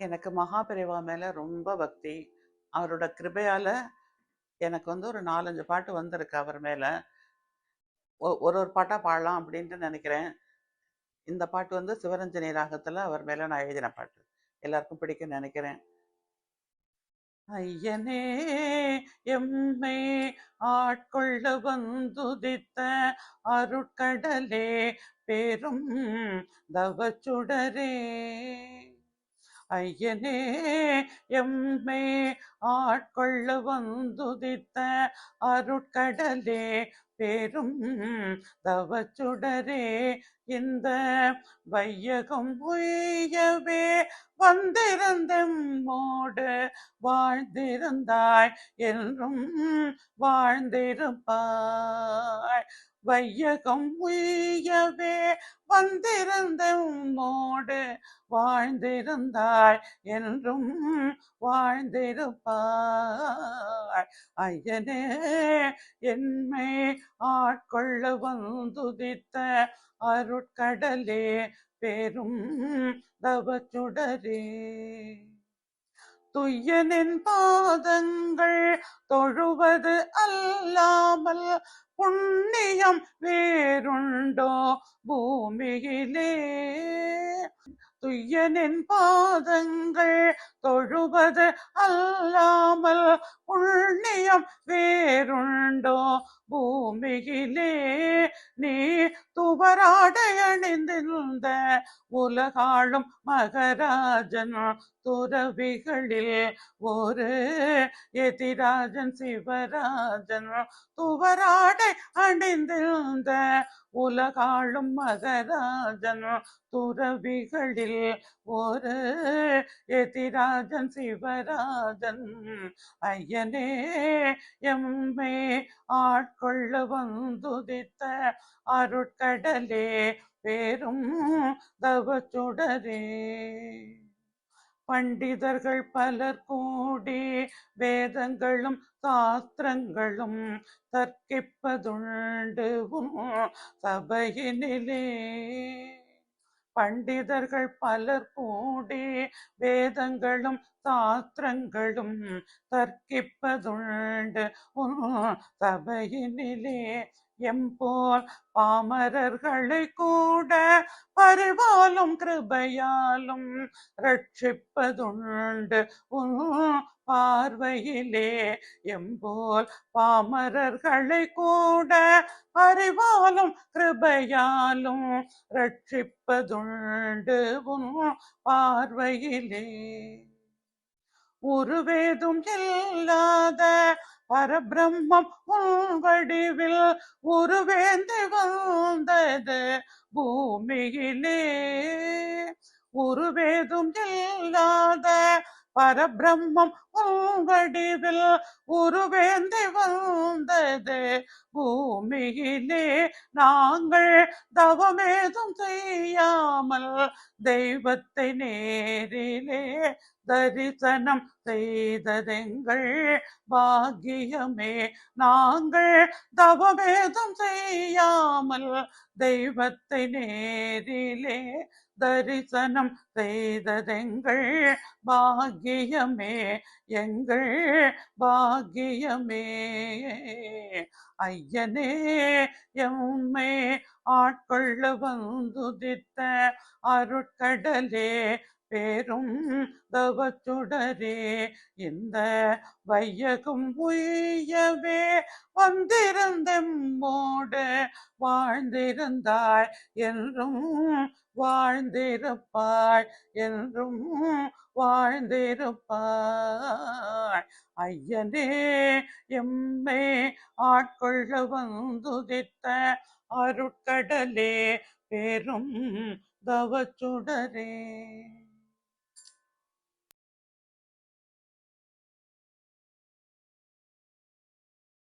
எனக்கு மகாபிரிவா மேலே ரொம்ப பக்தி. அவரோட கிருபையால் எனக்கு வந்து ஒரு 4, 5 பாட்டு வந்திருக்கு அவர் மேலே ஒ ஒரு ஒரு பாட்டாக பாடலாம் அப்படின்ட்டு நினைக்கிறேன் இந்த பாட்டு வந்து சிவரஞ்சனி ராகத்தில் அவர் மேலே நான் எழுதின பாட்டு. எல்லாருக்கும் பிடிக்கும் நினைக்கிறேன் ஐயனே எம்மை ஆட்கொள்ள வந்துதித்த அருட்கடலே பெரும் தவச்சுடரே ஐயனே எம்மை ஆட்கொள்ள வந்துதித்த அருட்கடலே பெரும் தவச்சுடரே இந்த வையகம் உய்யவே வந்திருந்தோடு வாழ்ந்திருந்தாய் என்றும் வாழ்ந்திருப்பாய். வையகம் உய்யவே வந்திருந்தெம்மோடு வாழ்ந்திருந்தாள் என்றும் வாழ்ந்திருப்பாள். ஐயனே என்மை ஆட்கொள்ள வந்துதித்த அருட்கடலே பெரும் தவச்சுடரே. துய்யனின் பாதங்கள் தொழுவது அல்லாமல் புண்ணியம் வேறுண்டோ பூமியிலே. துய்யனின் பாதங்கள் தொழுவது அல்லாமல் புண்ணியம் வேறுண்டோ? பூமியிலே நீ துவராடையணிந்திருந்த உலகாளும் மகராஜன் துறவிகளில் ஒரு எதிராஜன் சிவராஜன் துவராடை அணிந்திருந்த உலகாளும் மகராஜன் துறவிகளில் ஒரு எதிராஜன் சிவராஜன். ஐயனே எம்மை ஆட்கொள்ள வந்துதித்த அருட்கடலே பேரும் தவச்சுடரே. பண்டிதர்கள் பலர் கூடி வேதங்களும் சாஸ்திரங்களும் தர்க்கிப்பதுண்டு சபையினிலே. பண்டிதர்கள் பலர் கூடி வேதங்களும் சாஸ்திரங்களும் தர்க்கிப்பதுண்டு. சபையினிலே எம்போல் பாமரர்களை கூட பரிவாலும் கிருபையாலும் ரட்சிப்பதுண்டு. உன் பார்வையிலே எம்போல் பாமரர்களை கூட பரிவாலும் கிருபையாலும் ரட்சிப்பதுண்டு. உன் பார்வையிலே ஒருவேதும் இல்லாத பரபிரம்மம் உள்வடிவில் உருவேந்து வந்தது பூமியிலே. உருவேதும் இல்லாத பரபிரம்மம் உன் உருவேந்தி வந்தது. பூமியிலே நாங்கள் தவமேதும் செய்யாமல் தெய்வத்தை நேரிலே தரிசனம் செய்ததெங்கள் பாக்கியமே. நாங்கள் தவமேதும் செய்யாமல் தெய்வத்தை நேரிலே தரிசனம் செய்ததெங்கள் பாக்கியமே எங்கள் பாக்கியமே. ஐயனே எம்மை ஆட்கொள்ள வந்துதித்த அருட்கடலே பேரும் தவச்சுடரே இந்த வையகம் உயவே வந்திருந்தெம்மோடு வாழ்ந்திருந்தாய் என்றும் வாழ்ந்திருப்பாய் என்றும் வாழ்ந்திருப்பாய். ஐயனே எம்மை ஆட்கொள்ள வந்துதித்த அருட்கடலே பெரும் தவச்சுடரே